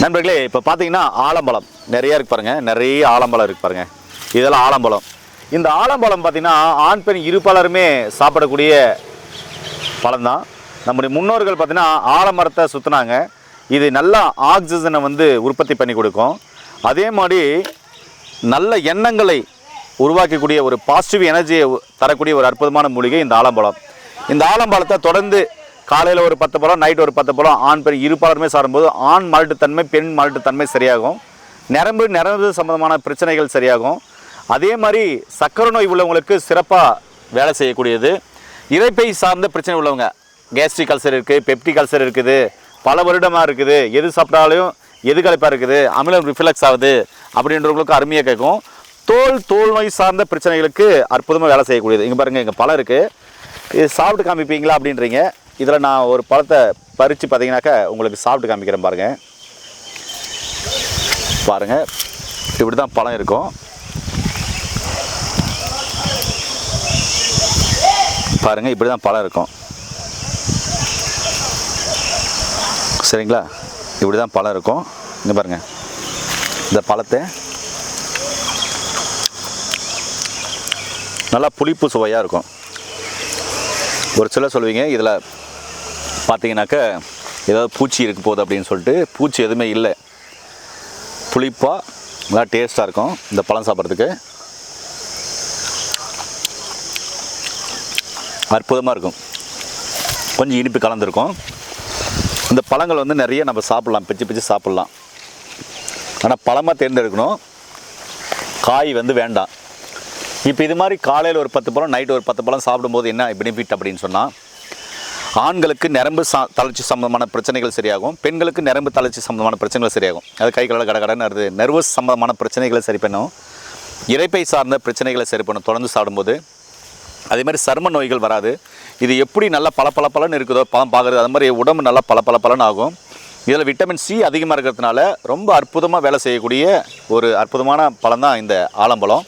நண்பர்களே இப்போ பார்த்தீங்கன்னா ஆலம்பழம். நிறைய இருக்கு பாருங்க. நிறைய ஆலம்பழம் இருக்கு பாருங்க. இதெல்லாம் ஆலம்பழம். இந்த ஆலம்பழம் பார்த்தீங்கன்னா ஆண் பெண் இருப்பாளருமே சாப்பிடக்கூடிய பழம்தான். நம்முடைய முன்னோர்கள் பார்த்தீங்கன்னா ஆலமரத்தை சுற்றினாங்க இது நல்லா ஆக்சிஜனை வந்து உற்பத்தி பண்ணி கொடுக்கும். அதே மாதிரி நல்ல எண்ணங்களை உருவாக்கக்கூடிய ஒரு பாசிட்டிவ் எனர்ஜியை தரக்கூடிய ஒரு அற்புதமான மூலிகை இந்த ஆலம்பழம். இந்த ஆலம்பழத்தை தொடர்ந்து காலையில் ஒரு பத்து பழம் நைட் ஒரு பத்து பழம் ஆண் பெண் இருப்பாளருமே சாரும்போது ஆண் மால்ட்டுத்தன்மை பெண் மால்ட்டுத்தன்மை சரியாகும். நரம்பு நரம்பு சம்பந்தமான பிரச்சனைகள் சரியாகும். அதே மாதிரி சக்கரை நோய் உள்ளவங்களுக்கு சிறப்பாக வேலை செய்யக்கூடியது. இறைப்பை சார்ந்த பிரச்சனை உள்ளவங்க கேஸ்ட்ரிக் அல்சர் இருக்குது பெப்டிக் அல்சர் இருக்குது பல வருடமாக இருக்குது எது சாப்பிட்டாலும் எது கலைப்பாக இருக்குது அமிலம் ரிஃப்ளெக்ஸ் ஆகுது அப்படின்றவங்களுக்கு அருமையாக கேட்கும். தோல் தோல் நோய் சார்ந்த பிரச்சனைகளுக்கு அற்புதமாக வேலை செய்யக்கூடியது. இங்கே பாருங்கள் இங்கே பழம் இருக்குது இது சாப்பிட்டு காமிப்பீங்களா அப்படின்றீங்க. இதில் நான் ஒரு பழத்தை பறித்து பார்த்தீங்கன்னாக்கா உங்களுக்கு சாப்பிட்டு காமிக்கிறேன் பாருங்கள் பாருங்கள் இப்படி தான் பழம் இருக்கும். பாருங்கள் இப்படி தான் பழம் இருக்கும். சரிங்களா? இப்படி தான் பழம் இருக்கும். இங்கே பாருங்கள் இந்த பழத்தை நல்லா புளிப்பு சுவையாக இருக்கும். ஒரு சிலர் சொல்லுவீங்க இதில் பார்த்தீங்கன்னாக்க ஏதாவது பூச்சி இருக்க போகுது அப்படின்னு சொல்லிட்டு பூச்சி எதுவுமே இல்லை. புளிப்பாக நல்லா டேஸ்ட்டாக இருக்கும் இந்த பழம் சாப்பிட்றதுக்கு. அற்புதமாக இருக்கும். கொஞ்சம் இனிப்பு கலந்துருக்கும். இந்த பழங்கள் வந்து நிறைய நம்ம சாப்பிட்லாம் பிச்சு பிச்சு சாப்பிட்லாம். ஆனால் பழமாக தேர்ந்தெடுக்கணும். காய் வந்து வேண்டாம். இப்போ இது மாதிரி காலையில் ஒரு பத்து பழம் நைட்டு ஒரு பத்து பழம் சாப்பிடும்போது என்ன பெனிஃபிட் அப்படின்னு சொன்னால் ஆண்களுக்கு நரம்பு சா தளர்ச்சி சம்பந்தமான பிரச்சனைகள் சரியாகும். பெண்களுக்கு நரம்பு தளர்ச்சி சம்பந்தமான பிரச்சனைகள் சரியாகும். அது கை கால கடகடன்னு அது நர்வஸ் சம்பந்தமான பிரச்சனைகளை சரி பண்ணும். இறைப்பை சார்ந்த பிரச்சனைகளை சரி பண்ணும். தொடர்ந்து சாடும்போது. அதே மாதிரி சரும நோய்கள் வராது. இது எப்படி நல்லா பளபளபளன்னு இருக்குதோ பழம் பார்க்குறது அது மாதிரி உடம்பு நல்லா பளபளபளன்னு ஆகும். இதில் விட்டமின் சி அதிகமாக இருக்கிறதுனால ரொம்ப அற்புதமாக வேலை செய்யக்கூடிய ஒரு அற்புதமான பழம் தான் இந்த ஆலம்பழம்.